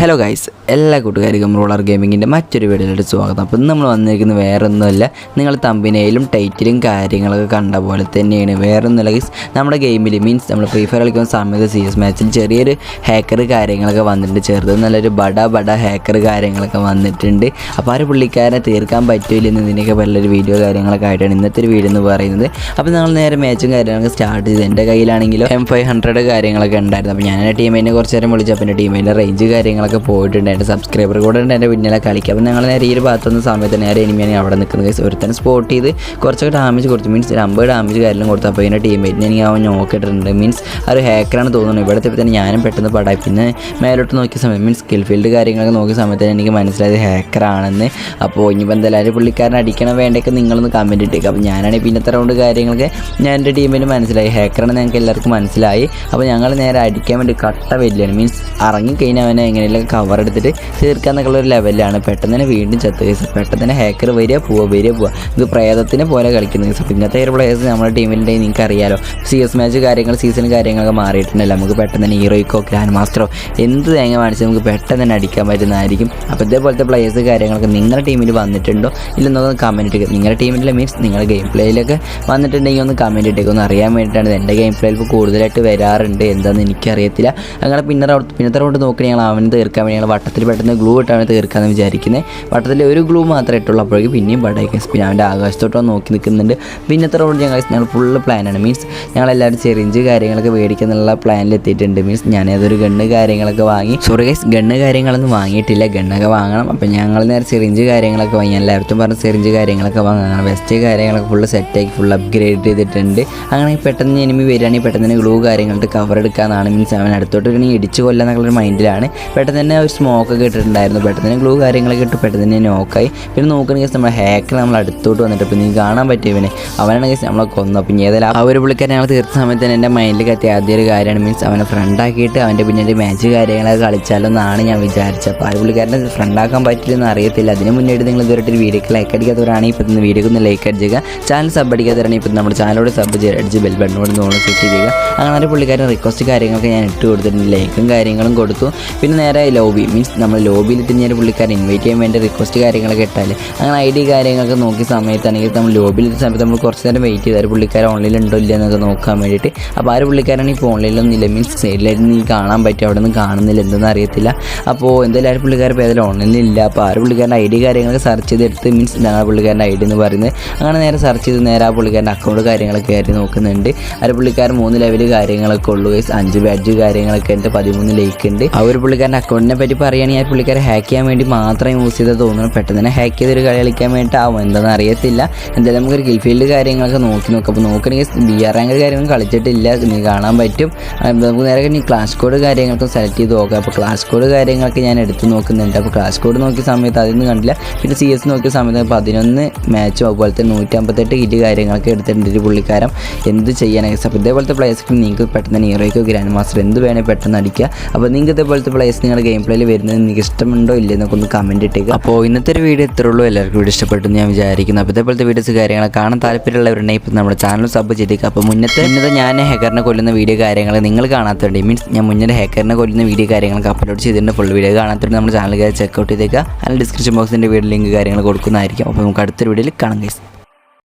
Hello guys എല്ലാ കൂട്ടുകാർക്കും roller ഗെയിമിങ്ങിന്റെ മറ്റൊരു വീഡിയോയിലോട്ട് സ്വാഗതം. അപ്പോൾ ഇന്ന് നമ്മൾ വന്നിരിക്കുന്നത് വേറൊന്നുമല്ല നിങ്ങൾ തമ്പിനെയിലും ടൈറ്റിലും കാര്യങ്ങളൊക്കെ കണ്ട പോലെ തന്നെയാണ്. വേറൊന്നുമല്ല ഗൈസ് നമ്മുടെ ഗെയിമിൽ മീൻസ് നമ്മൾ ഫ്രീ ഫയർ കളിക്കുന്ന സമയത്ത് സി എസ് മാച്ചിൽ ചെറിയൊരു ഹാക്കർ കാര്യങ്ങളൊക്കെ വന്നിട്ടുണ്ട്. ചെറുത് നല്ലൊരു ബട ബട ഹാക്കർ കാര്യങ്ങളൊക്കെ വന്നിട്ടുണ്ട്. അപ്പോൾ ആ ഒരു പുള്ളിക്കാരനെ തീർക്കാൻ പറ്റില്ല എന്നതിനൊക്കെ വലിയൊരു വീഡിയോ കാര്യങ്ങളൊക്കെ ആയിട്ടാണ് ഇന്നത്തെ ഒരു വീഡിയോ എന്ന് പറയുന്നത്. അപ്പോൾ നമ്മൾ നേരെ മാച്ചും കാര്യങ്ങളൊക്കെ സ്റ്റാർട്ട് ചെയ്ത് എന്റെ കയ്യിലാണെങ്കിലും എം ഫൈവ് ഹൺഡ്രഡ് കാര്യങ്ങളൊക്കെ ഉണ്ടായിരുന്നു. അപ്പോൾ ഞാൻ ടീമിനെ കുറച്ച് നേരം വിളിച്ചപ്പോൾ എന്റെ ടീമിന്റെ റേഞ്ച് കാര്യങ്ങളൊക്കെ പോയിട്ടുണ്ട്. എന്റെ സബ്സ്ക്രൈബർ കൂടെ ഉണ്ട്. എന്റെ പിന്നിലെ കളിക്കുക അപ്പോൾ ഞങ്ങൾ നേരെ ഈ ഒരു ഭാഗത്തുനിന്ന് സമയത്ത് നേരെ എനിമിയാണ് അവിടെ നിൽക്കുന്നത്. Guys. ഒരുത്തനെ സ്പോട്ട് ചെയ്ത് കുറച്ചൊക്കെ ഡാമേജ് കൊടുത്തു. മീൻസ് അമ്പത് ഡാമേജ് കാര്യങ്ങളും കൊടുത്തു. അപ്പോൾ എന്റെ ടീമേറ്റിന് എനിക്ക് അവൻ നോക്കിയിട്ടുണ്ട് മീൻസ് ഒരു ഹാക്കറാണ് തോന്നുന്നു. ഇവിടുത്തെ തന്നെ ഞാനും പെട്ടെന്ന് പടായി. പിന്നെ മേലോട്ട് നോക്കിയ സമയം മീൻസ് സ്കിൽ ഫീൽഡ് കാര്യങ്ങളൊക്കെ നോക്കിയ സമയത്ത് എനിക്ക് മനസ്സിലായത് ഹാക്കറാണെന്ന് അപ്പോൾ ഇനിയിപ്പോൾ എന്തായാലും പുള്ളിക്കാരനെ അടിക്കണം വേണ്ടൊക്കെ നിങ്ങളൊന്ന് കമന്റ് ഇട്ടേക്കുക അപ്പോൾ ഞാനാണെങ്കിൽ പിന്നത്തെ റൗണ്ട് കാര്യങ്ങളൊക്കെ ഞാൻ എന്റെ ടീമിന് മനസ്സിലായി. ഹാക്കറാണെന്ന് ഞങ്ങൾക്ക് എല്ലാവർക്കും മനസ്സിലായി. അപ്പോൾ ഞങ്ങൾ നേരെ അടിക്കാൻ വേണ്ടി കട്ട വലിയാണ് മീൻസ് ഇറങ്ങിക്കഴിഞ്ഞാൽ അവനെ എങ്ങനെയെങ്കിലും കവർ എടുത്തിട്ട് തീർക്കുക തീർക്കാന്നൊക്കെയുള്ള ഒരു ലെവലിലാണ് പെട്ടെന്ന് തന്നെ വീണ്ടും ചത്ത് കേസ്. പെട്ടെന്ന് തന്നെ ഹാക്കർ വരിക പോവുക വരിക പോവുക. ഇത് പ്രേതത്തിനെ പോലെ കളിക്കുന്നത് കേസ്. അപ്പോൾ ഇന്നത്തെ ഒരു പ്ലേയേഴ്സ് നമ്മുടെ ടീമിലുണ്ടെങ്കിൽ നിങ്ങൾക്ക് അറിയാലോ സി എസ് മാച്ച് കാര്യങ്ങൾ സീസൺ കാര്യങ്ങളൊക്കെ മാറിയിട്ടുണ്ടല്ലോ. നമുക്ക് പെട്ടെന്ന് തന്നെ ഹീറോയ്ക്കോ ഗ്രാൻഡ് മാസ്റ്ററോ എന്ത് തേങ്ങ വാണിച്ച് നമുക്ക് പെട്ടെന്ന് തന്നെ അടിക്കാൻ പറ്റുന്നതായിരിക്കും. അപ്പോൾ ഇതേപോലത്തെ പ്ലേയേഴ്സ് കാര്യങ്ങളൊക്കെ നിങ്ങളുടെ ടീമിൽ വന്നിട്ടുണ്ടോ? ഇല്ലെന്നൊന്ന് കമന്റ് ഇട്ടേക്ക് നിങ്ങളുടെ ടീമിലെ മീൻസ് നിങ്ങളുടെ ഗെയിം പ്ലേയിലൊക്കെ വന്നിട്ടുണ്ടെങ്കിൽ ഒന്ന് കമന്റ് ഇട്ടേക്കുക ഒന്ന് അറിയാൻ വേണ്ടിയിട്ടാണ്. എന്റെ ഗെയിം പ്ലേയിൽ ഇപ്പോൾ കൂടുതലായിട്ട് വരാറുണ്ട്. എന്താണെന്ന് എനിക്കറിയത്തില്ല. അങ്ങനെ പിന്നെ പിന്നത്തെ റൗണ്ട് നോക്കി ഞങ്ങൾ അവന് തീർക്കാൻ വേണ്ടി ഞങ്ങൾ വട്ടത്തിൽ പെട്ടെന്ന് ഗ്ലൂ ഇട്ടാണ് തീർക്കാമെന്ന് വിചാരിക്കുന്നത് വട്ടത്തിൽ ഒരു ഗ്ലൂ മാത്രമേ ഇട്ടുള്ളൂ. അപ്പോഴേക്കും പിന്നെയും പിന്നെ അവന്റെ ആകാശത്തോട്ടോ നോക്കി നിൽക്കുന്നുണ്ട്. പിന്നത്തെ റൗണ്ട് ഞങ്ങൾ ഞങ്ങൾ ഫുള്ള് പ്ലാനാണ് മീൻസ് ഞങ്ങളെല്ലാവരും ചെറിഞ്ച് കാര്യങ്ങളൊക്കെ മേടിക്കുന്നുള്ള പ്ലാനിൽ എത്തിയിട്ടുണ്ട്. മീൻസ് ഞാൻ ഏതൊരു ഗണ്ണ് കാര്യങ്ങളൊക്കെ വാങ്ങി. സോറി ഗൈസ് ഗണ്ണ് കാര്യങ്ങളൊന്നും വാങ്ങിയിട്ടില്ല. ഗണ്ണൊക്കെ വാങ്ങണം. അപ്പം ഞങ്ങൾ നേരെ ചെറിഞ്ച് കാര്യങ്ങളൊക്കെ വാങ്ങി. എല്ലാവർക്കും പറഞ്ഞ ചെറിഞ്ച് കാര്യങ്ങളൊക്കെ വാങ്ങണം വെസ്റ്റ് കാര്യങ്ങളൊക്കെ ഫുള്ള് സെറ്റാക്കി ഫുൾ അപ്ഗ്രേഡ് ചെയ്തിട്ടുണ്ട്. അങ്ങനെ പെട്ടെന്ന് എനിമി വരികയാണെങ്കിൽ പെട്ടെന്ന് ഗ്ലൂ കാര്യങ്ങളുടെ കവർ എടുക്കാമെന്നാണ് മീൻസ് അവൻ അടുത്തോട്ട് ഇടിച്ചു ഇടിച്ച് കൊല്ലാന്നുള്ള ഒരു മൈൻഡിലാണ് പെട്ടെന്ന് തന്നെ ഒരു സ്മോക്ക് ഒക്കെ ഇട്ടിട്ടുണ്ടായിരുന്നു. പെട്ടെന്ന് ഗ്ലൂ കാര്യങ്ങളൊക്കെ ഇട്ട് പെട്ടെന്ന് തന്നെ നോക്കായി പിന്നെ നോക്കുന്ന കേസ് നമ്മുടെ ഹാക്കർ നമ്മൾ അടുത്തോട്ട് വന്നിട്ട് അപ്പോൾ നീ കാണാൻ പറ്റിയവനെ അവനാണ് കേസ് നമ്മളെ കൊന്നു അപ്പം ഏതായാലും ആ ഒരു പുള്ളിക്കാരൻ ഞങ്ങൾ തീർത്ത സമയത്ത് തന്നെ എന്റെ മൈൻഡിൽ കത്തിയ ആദ്യ ഒരു കാര്യമാണ്. മീൻസ് അവനെ ഫ്രണ്ടാക്കിയിട്ട് അവന്റെ പിന്നീട് മാച്ച് കാര്യങ്ങളൊക്കെ കളിച്ചാലോ എന്നാണ് ഞാൻ വിചാരിച്ചത്. അപ്പോൾ ആ പുള്ളിക്കാരനെ ഫ്രണ്ടാക്കാൻ പറ്റില്ലെന്ന് അറിയത്തില്ല. അതിന് മുന്നേറ്റ് നിങ്ങൾ ഇതുവരെ ഒരു വീഡിയോക്ക് ലൈക്ക് അടിക്കാത്തവരാണെങ്കിൽ ഇപ്പോൾ ഇന്ന് വീഡിയോക്ക് ഒന്ന് ലൈക്ക് അടിച്ചുക ചാനൽ സബ് അടിക്കാത്തവരാണെങ്കിൽ ഇപ്പോൾ നമ്മുടെ ചാനലോട് സബ് അടിച്ച് ബെൽ ബട്ടനോട് നോൾ സെറ്റ് ചെയ്യുക അങ്ങനെ ഒരു പുള്ളിക്കാരൻ റിക്വസ്റ്റ് കാര്യങ്ങളൊക്കെ ഞാൻ ഇട്ട് കൊടുത്തിട്ടുണ്ട്. ലൈക്കും കാര്യങ്ങളും കൊടുത്തു. പിന്നെ നേരെ ലോബി മീൻസ് നമ്മൾ ലോബിയിൽ തന്നെ പുള്ളിക്കാരെ ഇൻവൈറ്റ് ചെയ്യാൻ വേണ്ടി റിക്വസ്റ്റ് കാര്യങ്ങളൊക്കെ ഇട്ടാൽ അങ്ങനെ ഐ ഡി കാര്യങ്ങളൊക്കെ നോക്കിയ സമയത്താണെങ്കിൽ നമ്മൾ ലോബിയിൽ സമയത്ത് നമ്മൾ കുറച്ച് നേരം വെയിറ്റ് ചെയ്താൽ പുള്ളിക്കാരൻ ഓൺലൈനിൽ ഉണ്ടോ ഇല്ല എന്നൊക്കെ നോക്കാൻ വേണ്ടിയിട്ട്. അപ്പോൾ ആ പുള്ളിക്കാരാണ് ഇപ്പോൾ ഓൺലൈനിലൊന്നുമില്ല മീൻസ് സൈഡിലായിട്ട് നീ കാണാൻ പറ്റും അവിടെ നിന്ന് കാണുന്നില്ല. എന്തെന്ന് അറിയത്തില്ല. അപ്പോൾ എന്തായാലും ആ ഒരു പേരിൽ ഇല്ല. അപ്പോൾ ആ പുള്ളിക്കാരന്റെ ഐ ഡി കാര്യങ്ങളൊക്കെ സെർച്ച് ചെയ്തെടുത്ത് മീൻസ് ഞങ്ങൾ പുള്ളിക്കാരന്റെ ഐ ഡി എന്ന് പറയുന്നത്. അങ്ങനെ നേരെ സെർച്ച് ചെയ്ത് നേരെ ആ പുള്ളിക്കാരന്റെ അക്കൗണ്ട് കാര്യങ്ങളൊക്കെ ആയിട്ട് നോക്കുന്നുണ്ട്. ആ പുള്ളിക്കാരൻ മൂന്ന് ലെവൽ കാര്യങ്ങളൊക്കെ ഉള്ളൂ. അഞ്ച് ബാഡ്ജ് കാര്യങ്ങളൊക്കെ ഉണ്ട്. പതിമൂന്ന് ലൈക്ക് ഉണ്ട്. ആ ഒരു പുള്ളിക്കാരന്റെ അക്കൗണ്ടിനെ പറ്റി പറയുകയാണെങ്കിൽ ആ പുള്ളിക്കാരെ ഹാക്ക് ചെയ്യാൻ വേണ്ടി മാത്രം യൂസ് ചെയ്ത് തോന്നുന്നു. പെട്ടെന്ന് തന്നെ ഹാക്ക് ചെയ്തൊരു കളി കളിക്കാൻ വേണ്ടിയിട്ടാവും എന്താണെന്ന് അറിയത്തില്ല. എന്തായാലും നമുക്കൊരു ഗിൽഫീൽഡ് കാര്യങ്ങളൊക്കെ നോക്കി നോക്കാം. അപ്പോൾ നോക്കണമെങ്കിൽ ബി ആർ റാങ്ക് കാര്യങ്ങളും കളിച്ചിട്ടില്ല. നീ കാണാൻ പറ്റും. നമുക്ക് നേരെ കഴിഞ്ഞ് ക്ലാസ് കോഡ് കാര്യങ്ങളൊക്കെ സെലക്ട് ചെയ്ത് നോക്കാം. അപ്പോൾ ക്ലാസ് കോഡ് കാര്യങ്ങളൊക്കെ ഞാൻ എടുത്ത് നോക്കുന്നുണ്ട്. അപ്പോൾ ക്ലാസ് കോഡ് നോക്കിയ സമയത്ത് അതൊന്നും കണ്ടില്ല. പിന്നെ സി എസ് നോക്കിയ സമയത്ത് പതിനൊന്ന് മാച്ചും അതുപോലെ തന്നെ നൂറ്റമ്പത്തെട്ട് കിറ്റ് കാര്യങ്ങളൊക്കെ എടുത്തിട്ടുണ്ട് ഒരു പുള്ളിക്കാരൻ. എന്ത് ചെയ്യാനായി അപ്പോൾ ഇതേപോലത്തെ പ്ലേയേഴ്സൊക്കെ നിങ്ങൾക്ക് പെട്ടെന്ന് ഹീറോയ്ക്കോ ഗ്രാൻഡ് മാസ്റ്റർ എന്ത് വേണേൽ പെട്ടെന്ന് അടിക്കുക. അപ്പോൾ നിങ്ങൾക്ക് ഇതേപോലത്തെ പ്ലേയേഴ്സ് നിങ്ങളുടെ ഗെയിം പ്ലേയിൽ വരുന്നത് നിങ്ങൾക്ക് ഇഷ്ടമുണ്ടോ ഇല്ലേ എന്നൊക്കെ ഒന്ന് കമന്റ് ഇട്ടേക്കുക അപ്പോൾ ഇന്നത്തെ ഒരു വീഡിയോ ഇത്രേ ഉള്ളൂ. എല്ലാവർക്കും വീഡിയോ ഇഷ്ടപ്പെട്ടെന്ന് ഞാൻ വിചാരിക്കുന്നു. അപ്പോൾ ഇതേപോലത്തെ വീഡിയോസ് കാര്യങ്ങളൊക്കെ കാണാൻ താല്പര്യമുള്ളവരുണ്ടെങ്കിൽ ഇപ്പോൾ നമ്മുടെ ചാനൽ സബ് ചെയ്തേക്കുക അപ്പോൾ മുന്നത്തെ ഇന്നത്തെ ഞാൻ ഹേക്കറിനെ കൊല്ലുന്ന വീഡിയോ കാര്യങ്ങൾ നിങ്ങൾ കാണാത്തതുണ്ട് മീൻസ് ഞാൻ മുന്നേ ഹേക്കറിനെ കൊല്ലുന്ന വീഡിയോ കാര്യങ്ങളൊക്കെ അപ്ലോഡ് ചെയ്തിട്ടുണ്ട്. ഫുൾ വീഡിയോ കാണാത്തതുകൊണ്ട് നമ്മുടെ ചാനൽ ചെക്കൗട്ട് ചെയ്തേക്കുക അതിൽ ഡിസ്ക്രിപ്ഷൻ ബോക്സിന്റെ വീഡിയോ ലിങ്ക് കാര്യങ്ങൾ കൊടുക്കുന്നതായിരിക്കും. അപ്പോൾ നമുക്ക് അടുത്തൊരു വീഡിയോയിൽ കാണാം ഗൈസ്